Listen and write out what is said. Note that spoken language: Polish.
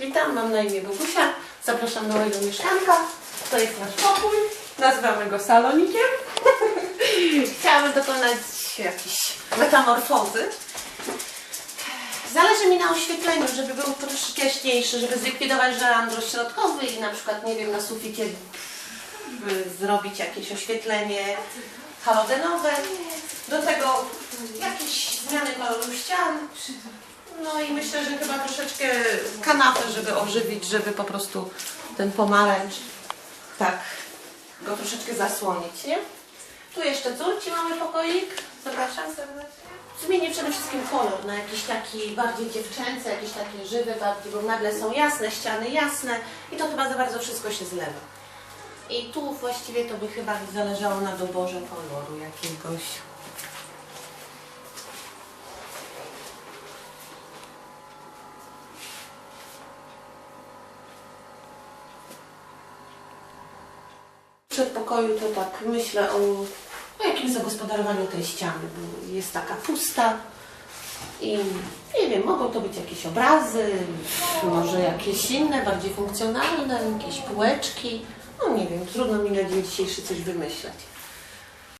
Witam, mam na imię Bogusia. Zapraszam do mojego mieszkanka. To jest nasz pokój. Nazywamy go salonikiem. Chciałabym dokonać jakiejś metamorfozy. Zależy mi na oświetleniu, żeby był troszkę jaśniejszy, żeby zlikwidować żelandro środkowy i na przykład, nie wiem, na suficie zrobić jakieś oświetlenie halogenowe. Do tego jakieś zmiany koloru ścian. No i myślę, że chyba troszeczkę kanapę, żeby ożywić, żeby po prostu ten pomarańcz tak go troszeczkę zasłonić, nie? Tu jeszcze córci mamy pokoik. Zapraszam serdecznie. Zmienię przede wszystkim kolor na jakiś taki bardziej dziewczęcy, jakiś taki żywy bardziej, bo nagle są jasne, ściany jasne i to chyba za bardzo wszystko się zlewa. I tu właściwie to by chyba zależało na doborze koloru jakiegoś. W przedpokoju to tak myślę o, o jakimś zagospodarowaniu tej ściany, bo jest taka pusta i nie wiem, mogą to być jakieś obrazy, może jakieś inne, bardziej funkcjonalne, jakieś półeczki. No nie wiem, trudno mi na dzień dzisiejszy coś wymyśleć.